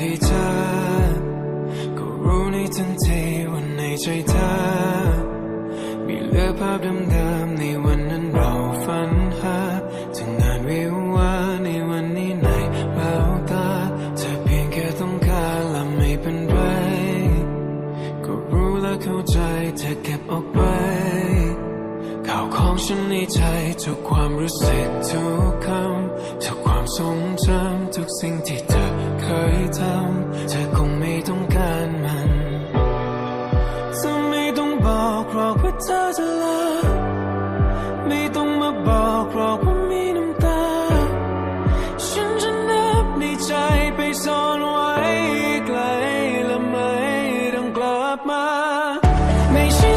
ที่เธอ ก็รู้ในทันทีว่าในใจเธอ มีเหลือภาพดำ ของฉันในใจทุกความรู้สึกทุกคำทุกความทรงจำทุกสิ่งที่เธอเคยทำเธอคงไม่ต้องการมันเธอไม่ต้องบอกหรอกว่าเธอจะลาไม่ต้องมาบอกหรอกว่ามีน้ำตา ฉันจะนับในใจไปซ่อนไว้ไกลและไม่ต้องกลับมา ไม่ใช่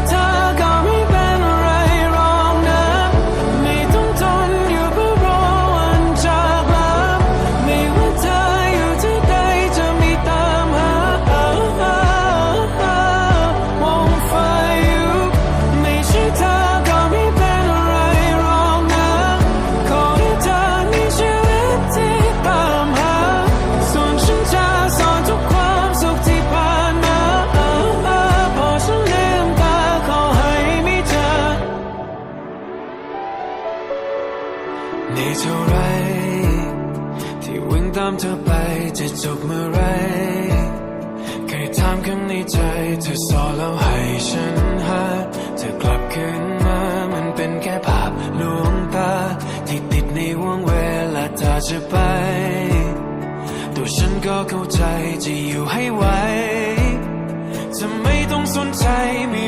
ที่วิ่งตามเธอไปจะจบเมื่อไรเคยถามข้างในใจเธอสอนแล้วให้ฉันหาเธอกลับคืนมามันเป็นแค่ภาพลวงตา ที่ติดในวงเวลาเธอจะไป ตัวฉันก็เข้าใจจะอยู่ให้ไหวจะไม่ต้องสนใจไม่